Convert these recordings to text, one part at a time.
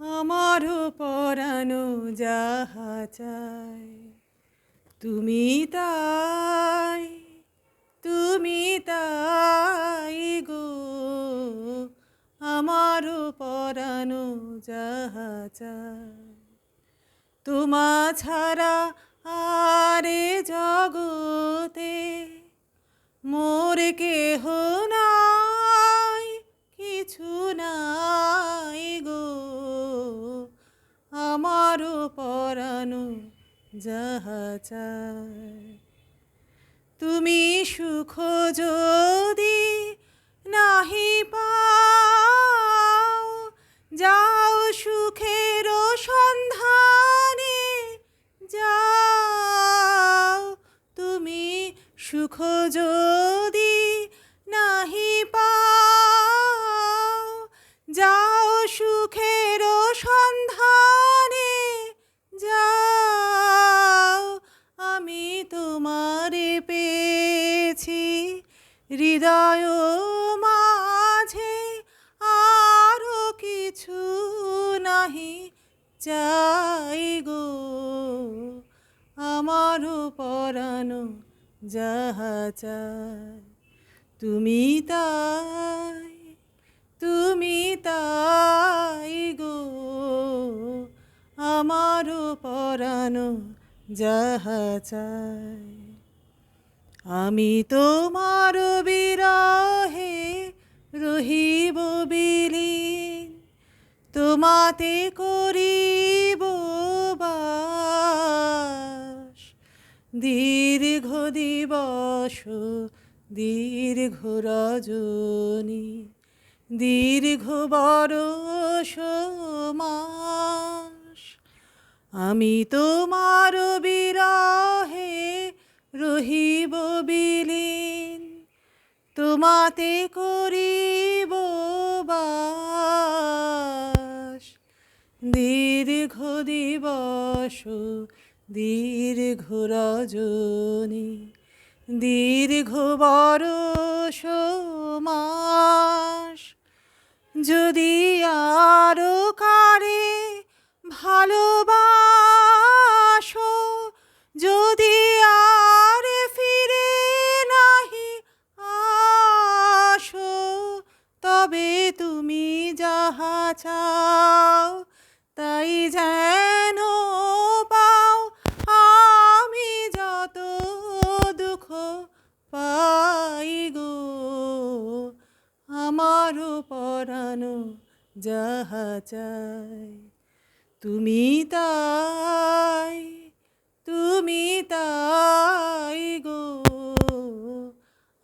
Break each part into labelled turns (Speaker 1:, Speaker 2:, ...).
Speaker 1: আমারও পরানো যাহা চাই, তুমি তাই তুমি তাই গো। আমারও পরানো যাহা চাই, তোমা ছাড়া আরে জগতে মোর কেহ নাই। পরানো যাহা চাই তুমি সুখ যদি নাহি পাও, যাও সুখের সন্ধানে, যাও। তুমি সুখ যদি নাহি পাও তোমারে পেয়েছি। হৃদয় মাঝে আরও কিছু নাহি চাই গো। আমারও পরানো যাহা চাই। তুমি তাই তুমি তাই গো। আমারও পরানো যাহা চাই। আমি তোমার বিরহে রহিব বিলীন, তোমাতে করিব দীর্ঘ দিবস, দীর্ঘ রজনী, দীর্ঘ বরষ মাস আমি তোমার বিরহে রহিব বিলীন। তোমাতে করিব বাস। দীর্ঘ দিবস, দীর্ঘ রজনী, দীর্ঘ বরষ মাস। যদি আরও কারে ভালোবাসো যাহা চাও তাই যেন পাও। আমি যত দুঃখ পাই গো আমারও পরানো যাহা চাই, তুমি তাই তুমি তাই গো।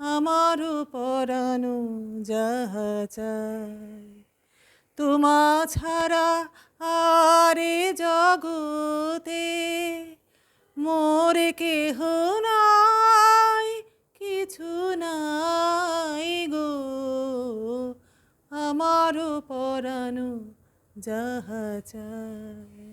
Speaker 1: আমারও পরানো যাহা চাই। তোমা ছাড়া আরে জগতে মোর কেহ নাই কিছু নাই গো। আমার পরানো যাহা চাই